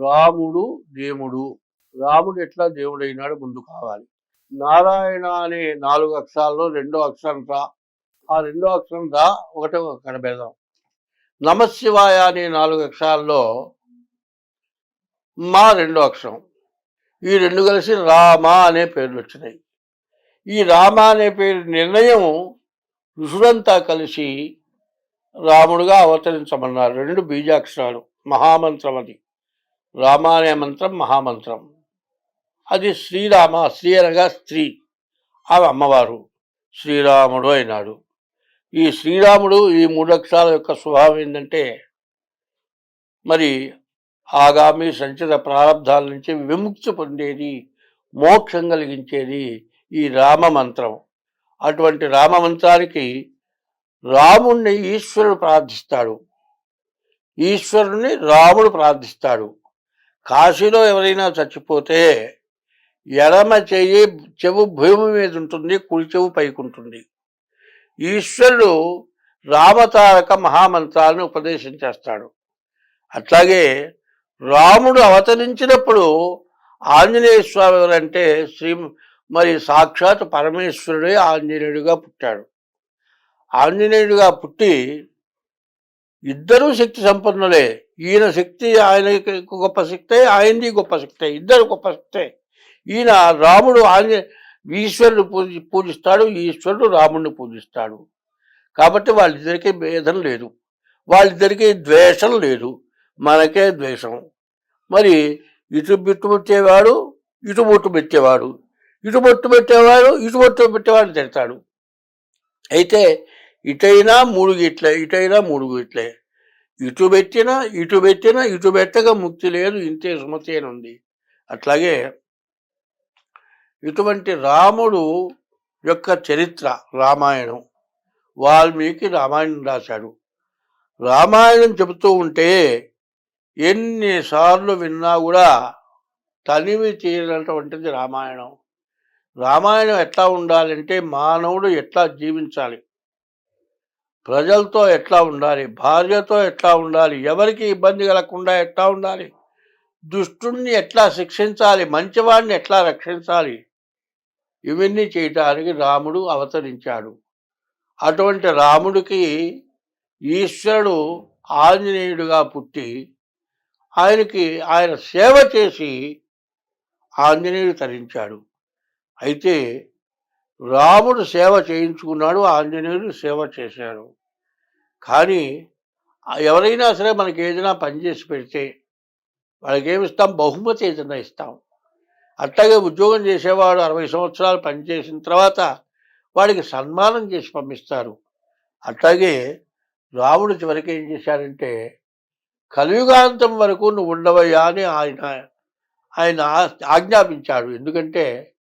రాముడు దేవుడు రాముడు ఎట్లా దేవుడైనాడు ముందు కావాలి. నారాయణ అనే నాలుగు అక్షరాల్లో రెండో అక్షరం రా. ఆ రెండో అక్షరం రా ఒకటో అక్కడ భేదం నమశివాయ అనే నాలుగు అక్షరాల్లో మా రెండో అక్షరం. ఈ రెండు కలిసి రామ అనే పేర్లు వచ్చినాయి. ఈ రామ అనే పేరు నిర్ణయం ఋషులంతా కలిసి రాముడుగా అవతరించమన్నారు. రెండు బీజాక్షరాలు మహామంత్రం అది రామ అనే మంత్రం మహామంత్రం. అది శ్రీరామ శ్రీ అనగా స్త్రీ. ఆమె అమ్మవారు శ్రీరాముడు అయినాడు. ఈ శ్రీరాముడు ఈ మూడు అక్షరాల యొక్క స్వభావం ఏంటంటే మరి ఆగామి సంచిత ప్రారంధాల నుంచి విముక్తి పొందేది మోక్షం కలిగించేది ఈ రామ మంత్రం అటువంటి రామ మంత్రానికి రాముణ్ణి ఈశ్వరుడు ప్రార్థిస్తాడు. ఈశ్వరుని రాముడు ప్రార్థిస్తాడు. కాశీలో ఎవరైనా చచ్చిపోతే ఎడమ చెయ్యి చెవు భూమి మీద ఉంటుంది కుడి చెవు పైకి ఉంటుంది. ఈశ్వరుడు రామతారక మహామంత్రాలను ఉపదేశం చేస్తాడు. అట్లాగే రాముడు అవతరించినప్పుడు ఆంజనేయ స్వామి ఎవరంటే శ్రీ మరి సాక్షాత్ పరమేశ్వరుడే ఆంజనేయుడిగా పుట్టాడు. ఆంజనేయుడిగా పుట్టి ఇద్దరూ శక్తి సంపన్నులే. ఈయన శక్తి ఆయనకి గొప్ప శక్తే ఆయనది గొప్ప శక్తే ఇద్దరు గొప్ప శక్తే. ఈయన రాముడు ఆంజ ఈశ్వరుడు పూజి పూజిస్తాడు ఈశ్వరుడు రాముడిని పూజిస్తాడు. కాబట్టి వాళ్ళిద్దరికీ భేదం లేదు. వాళ్ళిద్దరికీ ద్వేషం లేదు. మనకే ద్వేషం. మరి ఇటు బిట్టు పెట్టేవాడు ఇటు బొట్టు పెట్టేవాడు. ఇటు బొట్టు పెట్టేవాడు ఇటు బొట్టు పెట్టేవాడు తిడతాడు. అయితే ఇటైనా మూడు గిట్లే ఇటైనా మూడు గిట్లే ఇటు పెట్టినా ఇటు పెట్టినా ఇటు పెట్టగా ముక్తి లేదు ఇంతే సుమతి అని ఉంది. అట్లాగే ఇటువంటి రాముడు యొక్క చరిత్ర రామాయణం వాల్మీకి రామాయణం రాశాడు. రామాయణం చెబుతూ ఉంటే ఎన్నిసార్లు విన్నా కూడా తనివి తీరినటువంటిది రామాయణం. రామాయణం ఎట్లా ఉండాలంటే మానవుడు ఎట్లా జీవించాలి? ప్రజలతో ఎట్లా ఉండాలి? భార్యతో ఎట్లా ఉండాలి? ఎవరికి ఇబ్బంది కలగకుండా ఎట్లా ఉండాలి? దుష్టుణ్ణి ఎట్లా శిక్షించాలి? మంచివాడిని ఎట్లా రక్షించాలి? ఇవన్నీ చేయటానికి రాముడు అవతరించాడు. అటువంటి రాముడికి ఈశ్వరుడు ఆంజనేయుడిగా పుట్టి ఆయనకి ఆయన సేవ చేసి ఆంజనేయుడు తరించాడు. అయితే రాముడు సేవ చేయించుకున్నాడు ఆంజనేయుడు సేవ చేశారు. కానీ ఎవరైనా సరే మనకి ఏదైనా పని చేసి పెడితే వాళ్ళకి ఏమి ఇస్తాం బహుమతి ఏదైనా ఇస్తాం. అట్లాగే ఉద్యోగం చేసేవాడు అరవై సంవత్సరాలు పనిచేసిన తర్వాత వాడికి సన్మానం చేసి పంపిస్తారు. అట్లాగే రాముడు చివరికి ఏం చేశారంటే కలియుగాంతం వరకు నువ్వు ఉండవయ్యా అని ఆయన ఆయన ఆజ్ఞాపించాడు. ఎందుకంటే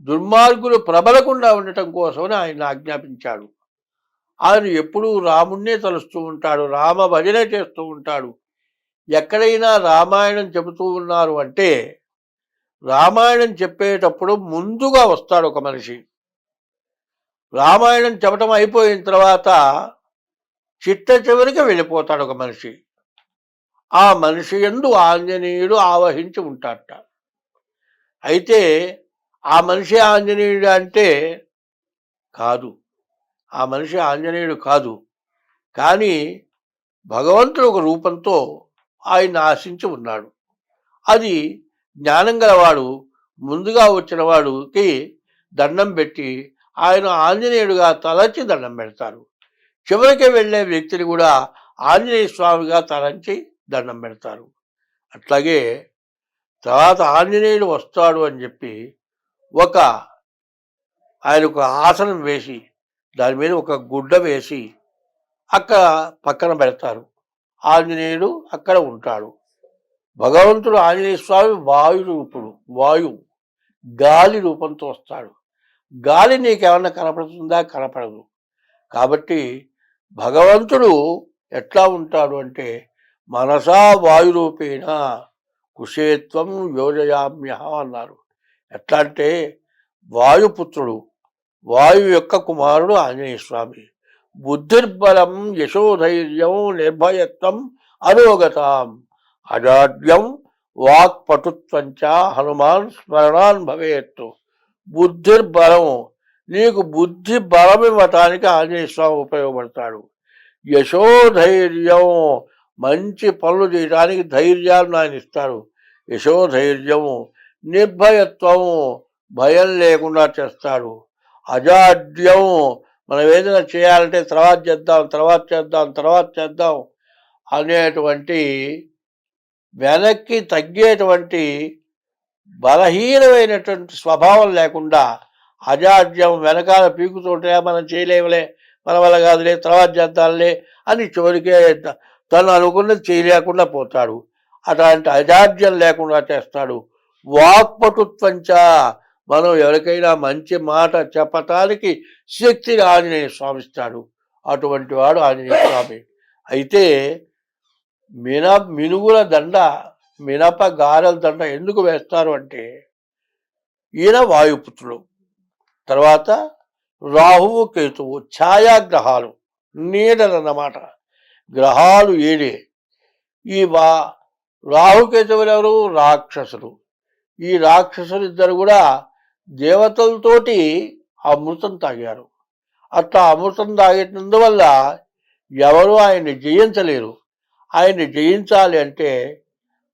దుర్మార్గులు ప్రబలకుండా ఉండటం కోసమని ఆయన ఆజ్ఞాపించాడు. ఆయన ఎప్పుడూ రాముణ్ణే తలుస్తూ ఉంటాడు రామ భజన చేస్తూ ఉంటాడు. ఎక్కడైనా రామాయణం చెబుతూ ఉన్నారు అంటే రామాయణం చెప్పేటప్పుడు ముందుగా వస్తాడు ఒక మనిషి. రామాయణం చెప్పటం అయిపోయిన తర్వాత చిట్ట చివరికి వెళ్ళిపోతాడు ఒక మనిషి. ఆ మనిషి ఎందు ఆంజనేయుడు ఆవహించి ఉంటాడట. అయితే ఆ మనిషి ఆంజనేయుడు అంటే కాదు. ఆ మనిషి ఆంజనేయుడు కాదు. కానీ భగవంతుడు ఒక రూపంతో ఆయన ఆశించి ఉన్నాడు. అది జ్ఞానం గలవాడు ముందుగా వచ్చిన వాడికి దండం పెట్టి ఆయన ఆంజనేయుడుగా తలచి దండం పెడతారు. చివరికి వెళ్ళే వ్యక్తిని కూడా ఆంజనేయ స్వామిగా తలంచి దండం పెడతారు. అట్లాగే తర్వాత ఆంజనేయుడు వస్తాడు అని చెప్పి ఒక ఆయన ఒక ఆసనం వేసి దాని మీద ఒక గుడ్డ వేసి అక్కడ పక్కన పెడతారు. ఆంజనేయుడు అక్కడ ఉంటాడు. భగవంతుడు ఆంజనేయ స్వామి వాయు రూపుడు వాయు గాలి రూపంతో వస్తాడు. గాలి నీకేమన్నా కనపడుతుందా? కనపడదు. కాబట్టి భగవంతుడు ఎట్లా ఉంటాడు అంటే మనసా వాయురూపేణ కుషేత్వం యోజయామ్య అన్నారు. ఎట్లా అంటే వాయుపుత్రుడు వాయు యొక్క కుమారుడు ఆంజనేయ స్వామి. బుద్ధిర్బలం యశోధైర్యం నిర్భయత్వం అరోగతాం. అజాడ్యం వాక్పటుత్వంచ హనుమాన్ స్మరణాన్ భవేత్తు. బుద్ధిర్బలం నీకు బుద్ధి బలం ఇవ్వటానికి ఆంజనేయ స్వామి ఉపయోగపడతాడు. యశోధైర్యం మంచి పనులు చేయడానికి ధైర్యాన్ని ఆయన ఇస్తారు యశోధైర్యం నిర్భయత్వం భయం లేకుండా చేస్తాడు. అజాడ్యం మనం ఏదైనా చేయాలంటే తర్వాత చేద్దాం తర్వాత చేద్దాం తర్వాత చేద్దాం అనేటువంటి వెనక్కి తగ్గేటువంటి బలహీనమైనటువంటి స్వభావం లేకుండా అజాడ్యం వెనకాల పీకుతుంటే మనం చేయలేములే మన వల్ల కాదులే తర్వాత చేద్దాంలే అని చివరికే తను అనుకున్నది చేయలేకుండా పోతాడు. అట్లాంటి అజాడ్యం లేకుండా చేస్తాడు. వాక్పటుత్వంచ మనం ఎవరికైనా మంచి మాట చెప్పటానికి శక్తిని ఆంజనేయ స్వామి ఇస్తాడు. అటువంటి వాడు ఆంజనేయ స్వామి. అయితే మిన మినుగుల దండ మినప గారెల దండ ఎందుకు వేస్తారు అంటే ఈయన వాయుపుత్రుడు. తర్వాత రాహువు కేతువు ఛాయాగ్రహాలు నీడలన్నమాట గ్రహాలు ఏడే? ఈ వా రాహుకేతువులు ఎవరు? రాక్షసులు. ఈ రాక్షసులు ఇద్దరు కూడా దేవతలతోటి అమృతం తాగారు. అట్లా అమృతం తాగినందువల్ల ఎవరు ఆయన్ని జయించలేరు. ఆయన్ని జయించాలి అంటే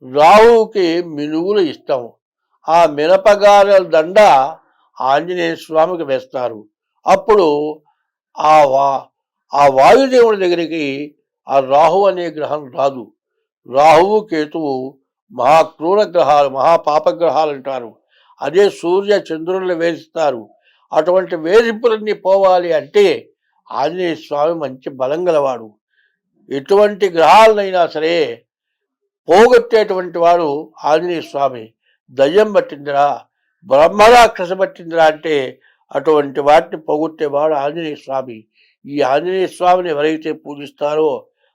రాహువుకి మినుగులు ఇష్టం. ఆ మినపగారెల దండ ఆంజనేయ స్వామికి వేస్తారు. అప్పుడు ఆ వా ఆ వాయుదేవుడి దగ్గరికి ఆ రాహు అనే గ్రహం రాదు. రాహువు కేతువు మహాక్రూర గ్రహాలు మహాపాపగ్రహాలు అంటారు. అదే సూర్య చంద్రులను వేధిస్తారు. అటువంటి వేధింపులన్నీ పోవాలి అంటే ఆంజనేయ స్వామి మంచి బలం గలవాడు. ఎటువంటి గ్రహాలనైనా సరే పోగొట్టేటువంటి వాడు ఆంజనేయ స్వామి. దయ్యం పట్టిందిరా బ్రహ్మరాక్షస పట్టిందిరా అంటే అటువంటి వాటిని పోగొట్టేవాడు ఆంజనేయ స్వామి. ఈ ఆంజనేయ స్వామిని ఎవరైతే పూజిస్తారో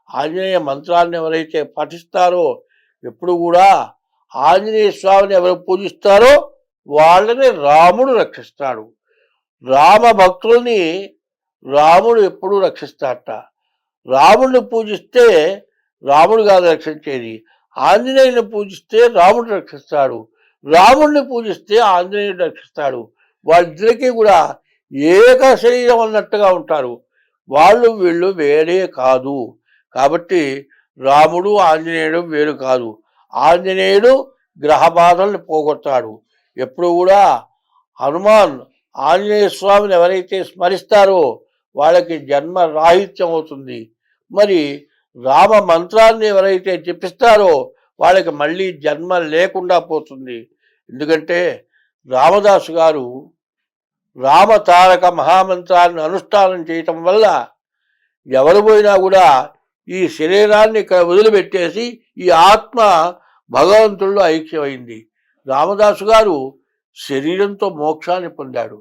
ఆంజనేయ మంత్రాన్ని ఎవరైతే పఠిస్తారో ఎప్పుడు కూడా ఆంజనేయ స్వామిని ఎవరు పూజిస్తారో వాళ్ళని రాముడు రక్షిస్తాడు. రామ భక్తుల్ని రాముడు ఎప్పుడు రక్షిస్తాడట. రాముడిని పూజిస్తే రాముడు కాదు రక్షించేది. ఆంజనేయుని పూజిస్తే రాముడు రక్షిస్తాడు. రాముడిని పూజిస్తే ఆంజనేయుడు రక్షిస్తాడు. వాళ్ళిద్దరికీ కూడా ఏక శరీరం అన్నట్టుగా ఉంటారు. వాళ్ళు వీళ్ళు వేరే కాదు. కాబట్టి రాముడు ఆంజనేయుడు వేరు కాదు. ఆంజనేయుడు గ్రహ బాధల్ని పోగొట్టాడు. ఎప్పుడు కూడా హనుమాన్ ఆంజనేయ స్వామిని ఎవరైతే స్మరిస్తారో వాళ్ళకి జన్మ రాహిత్యం అవుతుంది. మరి రామ మంత్రాన్ని ఎవరైతే జపిస్తారో వాళ్ళకి మళ్ళీ జన్మ లేకుండా పోతుంది. ఎందుకంటే రామదాసు గారు రామతారక మహామంత్రాన్ని అనుష్ఠానం చేయటం వల్ల ఎవరు పోయినా కూడా ఈ శరీరాన్ని ఇక్కడ వదిలిపెట్టేసి ఈ ఆత్మ భగవంతుల్లో ఐక్యమైంది. రామదాసు గారు శరీరంతో మోక్షాన్ని పొందాడు.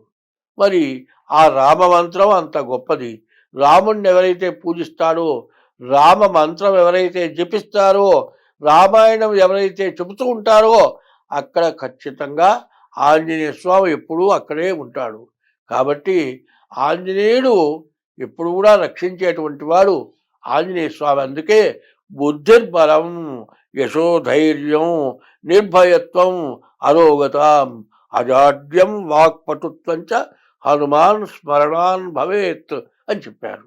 మరి ఆ రామ మంత్రం అంత గొప్పది. రాముణ్ణి ఎవరైతే పూజిస్తాడో రామ మంత్రం ఎవరైతే జపిస్తారో రామాయణం ఎవరైతే చెబుతూ ఉంటారో అక్కడ ఖచ్చితంగా ఆంజనేయ స్వామి ఎప్పుడూ అక్కడే ఉంటాడు. కాబట్టి ఆంజనేయుడు ఎప్పుడు కూడా రక్షించేటువంటి వాడు ఆంజనేయ స్వామి అందుకే బుద్ధిర్బలం యశోధైర్యం నిర్భయత్వం అరోగతాం అజాడ్యం వాక్పటుత్వం చ హనుమాన్ స్మరణాన్ భవేత్ అని చెప్పారు.